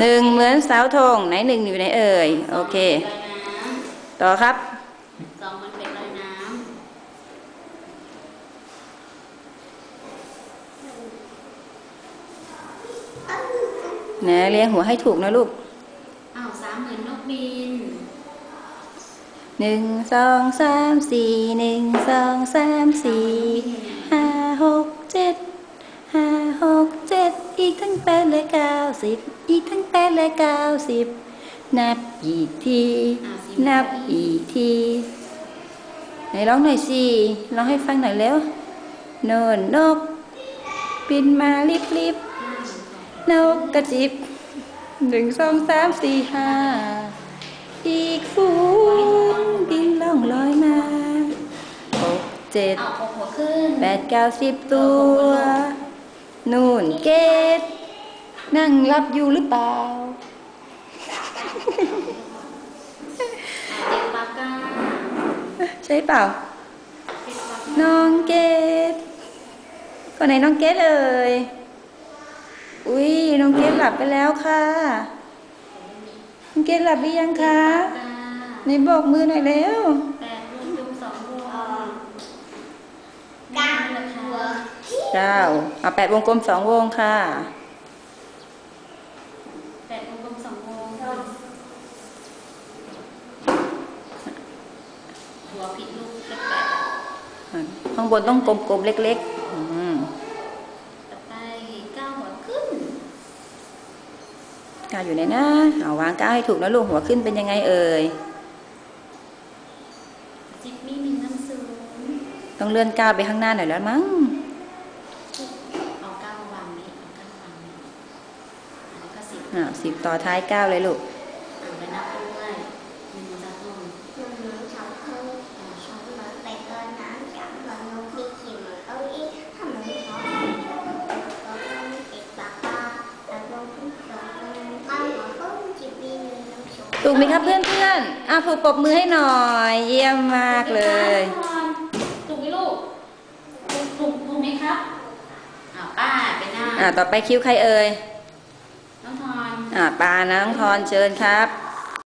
หนึ่งเหมือนเสาธงไหนหนึ่งอยู่ไหนเอ่ย โอเคลอยน้ำต่อครับสองมันเป็นลอยน้นะเรียงหัวให้ถูกนะลูกำอ้าวสามเหมือนนกบินหนึ่งสองสามสี่หนึ่งสองสามสี่ห้าหกเจ็ดห้าหกเจ็ดอี กทั้งแปดและเก้าสิบอีกทั้งแปดและเก้าสิบนับอีกที นับอีกทีไหนร้องหน่อยสิร้องให้ฟังหน่อยเร็วโนนนกบินมาลิบลิบนกกระจิบหนึ่งสองสามสี่ห้าอีกฝูงบินล่องลอยมาหกเจ็ดเอาหกหัวขึ้นแปดเก้าสิบตัว นู่นเกต นั่งรับอยู่หรือเปล่าเด็กปากกาใช่เปล่าเด็กปากน้องเกดคนไหนน้องเกดเอ่ยอุ้ยน้องเกดหลับไปแล้วค่ะ น้องเกดหลับหรือยังคะกาไหนบอกมือหน่อยแล้วแปดรวมจุ่มสองรวมเก้าหัวเก้าเอาแปดวงกลมสองวงค่ะ แปดวงกลมสองวง หัวผิดลูกเลขแปดอะข้างบนต้องกลมๆเล็กๆอืมต่อไปเก้าหัวขึ้นก้าวอยู่ไหนนะเอาวางก้าวให้ถูกนะลูกหัวขึ้นเป็นยังไงเอ่ยจิบมีหนึ่งน้ำซูนต้องเลื่อนก้าวไปข้างหน้าหน่อยแล้วมั้งเอาเก้าวางนี้เอาเก้าวางนี้แล้วก็สิบอ่าสิบต่อท้ายก้าวเลยลูก ถูกไหมครับเพื่อนเพื่อนๆอะผูกปรบมือให้หน่อย เยี่ยมมากเลย ถูกไหมลูก ถูกถูกถูกไหมครับอ่าป้าไปหน้าอะต่อไปคิวใครเอ่ย น้องทอนอะปานะน้องทอนเชิญครับ